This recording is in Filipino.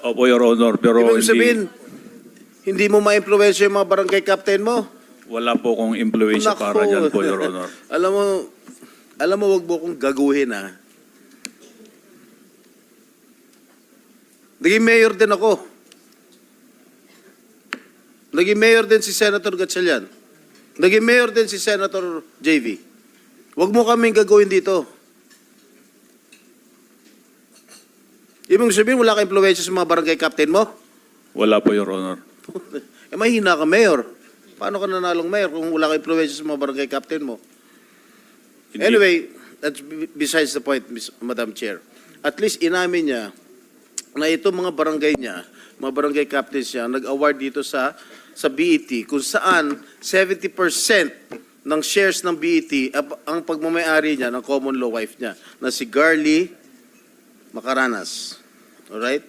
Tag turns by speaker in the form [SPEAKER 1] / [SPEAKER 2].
[SPEAKER 1] Opo, Your Honor, pero
[SPEAKER 2] Ibig
[SPEAKER 1] hindi,
[SPEAKER 2] sabihin, hindi mo ma-influensya yung mga barangay captain mo?
[SPEAKER 1] wala po kong impluensya
[SPEAKER 2] Nako.
[SPEAKER 1] para dyan po, Your Honor.
[SPEAKER 2] alam mo, alam mo, wag mo kong gaguhin, ha? Naging mayor din ako. Naging mayor din si Senator Gatchalian. Naging mayor din si Senator JV. Wag mo kaming gagawin dito. Ibig sabihin, wala ka impluensya sa mga barangay captain mo?
[SPEAKER 1] Wala po, Your Honor.
[SPEAKER 2] eh, mahina ka, mayor. Paano ka nanalong mayor kung wala ka impluensya sa mga barangay captain mo?
[SPEAKER 1] Hindi-
[SPEAKER 2] Anyway, that's besides the point, Miss- Madam Chair. At least inamin niya na ito mga barangay niya, mga barangay captains niya, nag-award dito sa sa BET kung saan 70% ng shares ng BET ang pagmamayari niya ng common law wife niya na si Garly Macaranas. Alright?